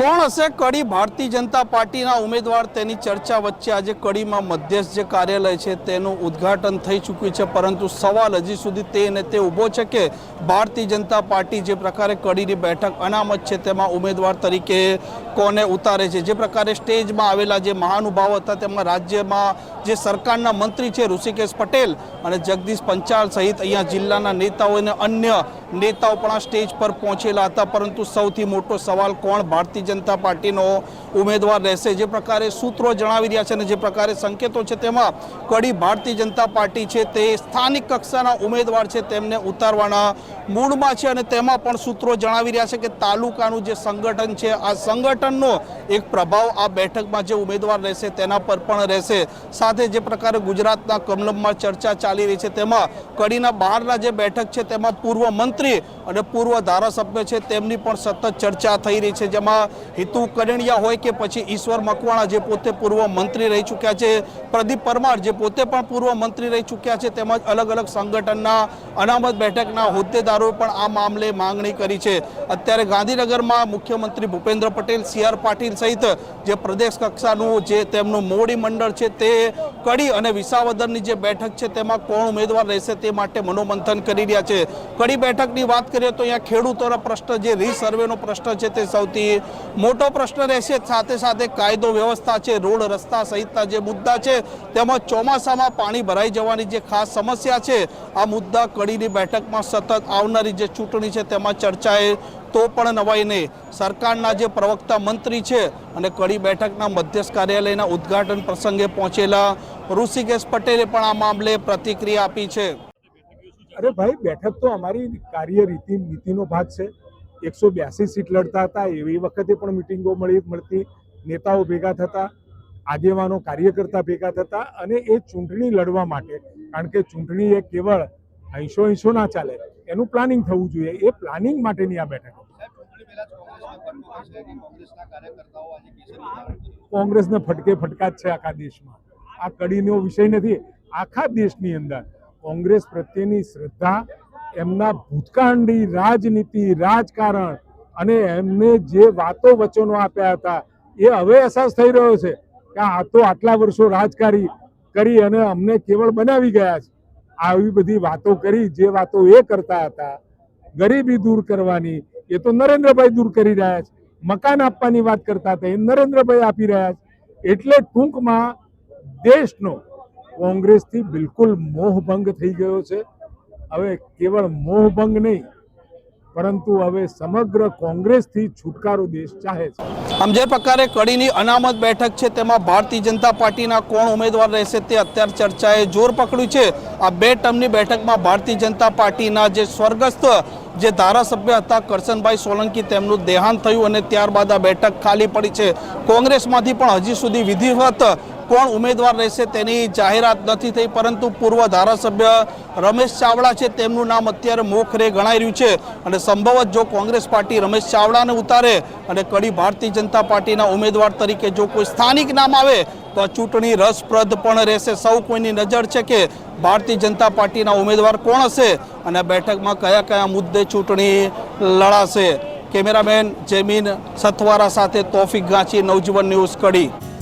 કોણ હશે? કડી ભારતીય જનતા પાર્ટીના ઉમેદવાર તેની ચર્ચા વચ્ચે આજે કડીમાં મધ્યસ્થ જે કાર્યાલય છે તેનું ઉદ્ઘાટન થઈ ચૂક્યું છે. પરંતુ સવાલ હજી સુધી તે ને તે ઊભો છે કે ભારતીય જનતા પાર્ટી જે પ્રકારે કડીની બેઠક અનામત છે તેમાં ઉમેદવાર તરીકે કોને ઉતારે છે? જે પ્રકારે સ્ટેજમાં આવેલા જે મહાનુભાવો હતા તેમાં રાજ્યમાં જે સરકારના મંત્રી છે ઋષિકેશ પટેલ અને જગદીશ પંચાલ સહિત અહીંયા જિલ્લાના નેતાઓ અને અન્ય નેતાઓ પણ આ સ્ટેજ પર પહોંચેલા હતા. પરંતુ સૌથી મોટો સવાલ કોણ? ભારતીય જનતા પાર્ટીનો ઉમેદવાર રહેશે. જે પ્રકારે સૂત્રો જણાવી રહ્યા છે અને જે પ્રકારે સંકેતો છે તેમાં કડી ભારતીય જનતા પાર્ટી છે તે સ્થાનિક કક્ષાના ઉમેદવાર છે તેમને ઉતારવાના મૂળમાં છે અને તેમાં પણ સૂત્રો જણાવી રહ્યા છે કે તાલુકાનું જે સંગઠન છે, આ સંગઠનનો એક પ્રભાવ આ બેઠકમાં જે ઉમેદવાર રહેશે તેના પર પણ રહેશે. સાથે જે પ્રકારે ગુજરાતના કમલમમાં ચર્ચા ચાલી રહી છે તેમાં કડીના બહારના જે બેઠક છે તેમાં પૂર્વ મંત્રી અને પૂર્વ ધારાસભ્ય છે તેમની પણ સતત ચર્ચા થઈ રહી છે. જેમાં હિતુ કરણિયા હોય કે પછી ઈશ્વર મકવાણા જે પોતે પૂર્વ મંત્રી રહી ચૂક્યા છે, પ્રદીપ પરમાર જે પોતે પણ પૂર્વ મંત્રી રહી ચૂક્યા છે, તેમજ અલગ અલગ સંગઠનના અનામત બેઠકના હોદ્દેદારોએ પણ આ મામલે માંગણી કરી છે. અત્યારે ગાંધીનગરમાં મુખ્યમંત્રી ભૂપેન્દ્ર પટેલ, સી પાટીલ સહિત જે પ્રદેશ કક્ષાનું જે તેમનું મોવડી મંડળ છે તે કડી અને વિસાવદરની જે બેઠક છે તેમાં કોણ ઉમેદવાર રહેશે તે માટે મનોમંથન કરી રહ્યા છે. કડી બેઠકની વાત કરીએ તો અહીંયા ખેડૂતોના પ્રશ્ન જે રીસર્વેનો પ્રશ્ન છે તે સૌથી મોટો પ્રશ્ન રહેશે. સાથે સાથે કાયદો વ્યવસ્થા છે, રોડ, રસ્તા સહિતના જે મુદ્દા છે, તેમજ ચોમાસામાં પાણી ભરાઈ જવાની જે ખાસ સમસ્યા છે, આ મુદ્દા કડીની બેઠકમાં સતત આવનારી જે ચૂંટણી છે તેમાં ચર્ચાએ તો પણ નવાઈ નહીં. સરકારના જે પ્રવક્તા મંત્રી છે અને કડી બેઠકના મધ્યસ્થ કાર્યાલયના ઉદ્ઘાટન પ્રસંગે પહોંચેલા ઋષિકેશ પટેલે પણ આ મામલે પ્રતિક્રિયા આપી છે. અરે ભાઈ, બેઠક તો અમારી કાર્ય રીતિ નીતિનો ભાગ છે. એકસો બ્યાસી સીટ લડતા હતા. એવી વખતે પણ મિટિંગો મળી મળતી નેતાઓ ભેગા થતા આગેવાનો કાર્યકર્તા ભેગા થતા અને એ ચૂંટણી લડવા માટે. કારણ કે ચૂંટણી એ કેવળ અહીંશો અહીંશો ના ચાલે. એનું પ્લાનિંગ થવું જોઈએ. એ પ્લાનિંગ માટેની આ બેઠક કોંગ્રેસને ફટકે ફટકા જ છે આખા દેશમાં. આ કડીનો વિષય નથી. આખા દેશની અંદર કોંગ્રેસ પ્રત્યેની શ્રદ્ધા એમના ભૂતકાળની રાજનીતિ, રાજકારણ અને એમને જે વાતો વચનો આપ્યા હતા, એ હવે અહેસાસ થઈ રહ્યો છે કે આ તો આટલા વર્ષો રાજકારી કરી અને અમને કેવળ બનાવી ગયા છે. આવી બધી વાતો કરી, જે વાતો એ કરતા હતા, ગરીબી દૂર કરવાની, એ તો નરેન્દ્રભાઈ દૂર કરી રહ્યા છે. મકાન આપવાની વાત કરતા હતા, એ નરેન્દ્રભાઈ આપી રહ્યા છે. એટલે ટૂંકમાં દેશનો કોંગ્રેસથી બિલકુલ મોહભંગ થઈ ગયો છે. હવે કેવળ મોહભંગ નહીં, પરંતુ હવે સમગ્ર કોંગ્રેસથી છુટકારો દેશ ચાહે છે. આમ જે પ્રકારે કડીની અનામત બેઠક છે, તેમાં ભારતીય જનતા પાર્ટીના કોણ ઉમેદવાર રહેશે તે અત્યારે ચર્ચાએ જોર પકડ્યું છે. આ બે ટર્મની બેઠકમાં ભારતીય જનતા પાર્ટીના જે સ્વર્ગસ્થ જે ધારાસભ્ય હતા, કરશનભાઈ સોલંકી, તેમનું દેહાંત થયું અને ત્યારબાદ આ બેઠક ખાલી પડી છે. કોંગ્રેસમાંથી પણ હજી સુધી વિધિવત કોણ ઉમેદવાર રહેશે તેની જાહેરાત નથી થઈ, પરંતુ પૂર્વ ધારાસભ્ય રમેશ ચાવડા છે, તેમનું નામ અત્યારે મોખરે ગણાઈ રહ્યું છે. અને સંભવત જો કોંગ્રેસ પાર્ટી રમેશ ચાવડાને ઉતારે અને કડી ભારતીય જનતા પાર્ટીના ઉમેદવાર તરીકે જો કોઈ સ્થાનિક નામ આવે, તો ચૂંટણી રસપ્રદ પણ રહેશે. સૌ કોઈની નજર છે કે ભારતીય જનતા પાર્ટીના ઉમેદવાર કોણ હશે અને બેઠકમાં કયા કયા મુદ્દે ચૂંટણી લડાશે. કેમેરામેન જેમીન સથવારા સાથે તોફિક ગાંચી, નવજીવન ન્યૂઝ કડી.